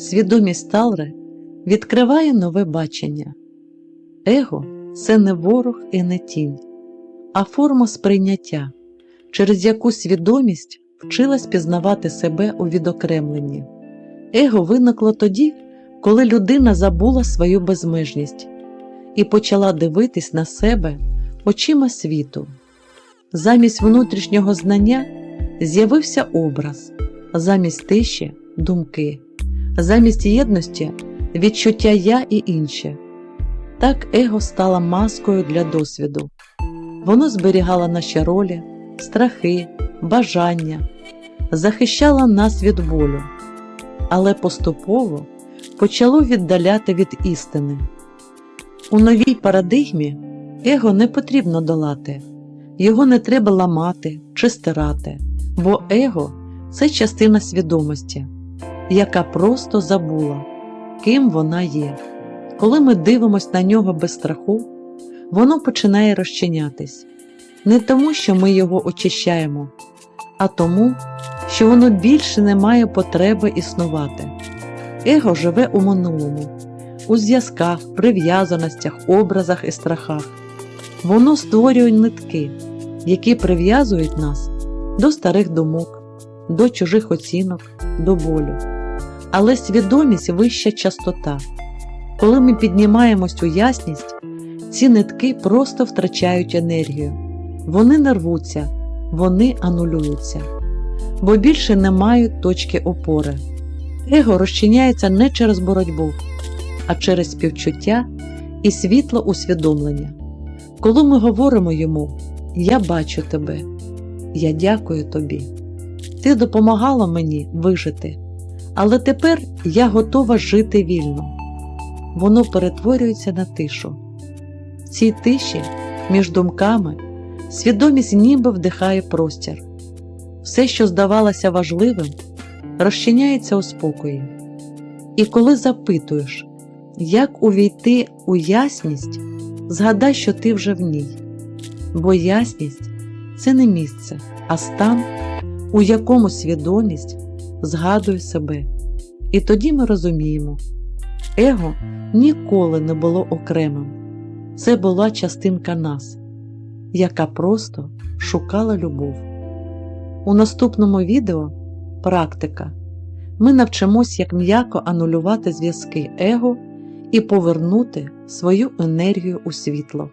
свідомість Талри відкриває нове бачення. Его це не ворог і не тінь, а форма сприйняття, через яку свідомість вчилась пізнавати себе у відокремленні. Его виникло тоді, коли людина забула свою безмежність і почала дивитись на себе очима світу. Замість внутрішнього знання з'явився образ, замість тиші думки, замість єдності відчуття я і інше. Так его стало маскою для досвіду. Воно зберігало наші ролі, страхи, бажання, захищало нас від болю, але поступово почало віддаляти від істини. У новій парадигмі его не потрібно долати, його не треба ламати чи стирати, бо его це частина свідомості, яка просто забула, ким вона є. Коли ми дивимося на нього без страху, воно починає розчинятись не тому, що ми його очищаємо, а тому, що воно більше не має потреби існувати. Его живе у минулому, у зв'язках, прив'язаностях, образах і страхах. Воно створює нитки, які прив'язують нас до старих думок, до чужих оцінок, до болю. Але свідомість вища частота. Коли ми піднімаємось у ясність, ці нитки просто втрачають енергію. Вони не рвуться, вони анулюються, бо більше не мають точки опори. Его розчиняється не через боротьбу, а через співчуття і світло усвідомлення. Коли ми говоримо йому Я бачу тебе, я дякую тобі. Ти допомагала мені вижити, але тепер я готова жити вільно. Воно перетворюється на тишу. В цій тиші між думками свідомість ніби вдихає простір. Все, що здавалося важливим, розчиняється у спокої. І коли запитуєш, як увійти у ясність, згадай, що ти вже в ній, бо ясність це не місце, а стан, у якому свідомість згадує себе. І тоді ми розуміємо, его ніколи не було окремим, це була частинка нас, яка просто шукала любов. У наступному відео практика. Ми навчимось, як м'яко анулювати зв'язки его і повернути свою енергію у світло.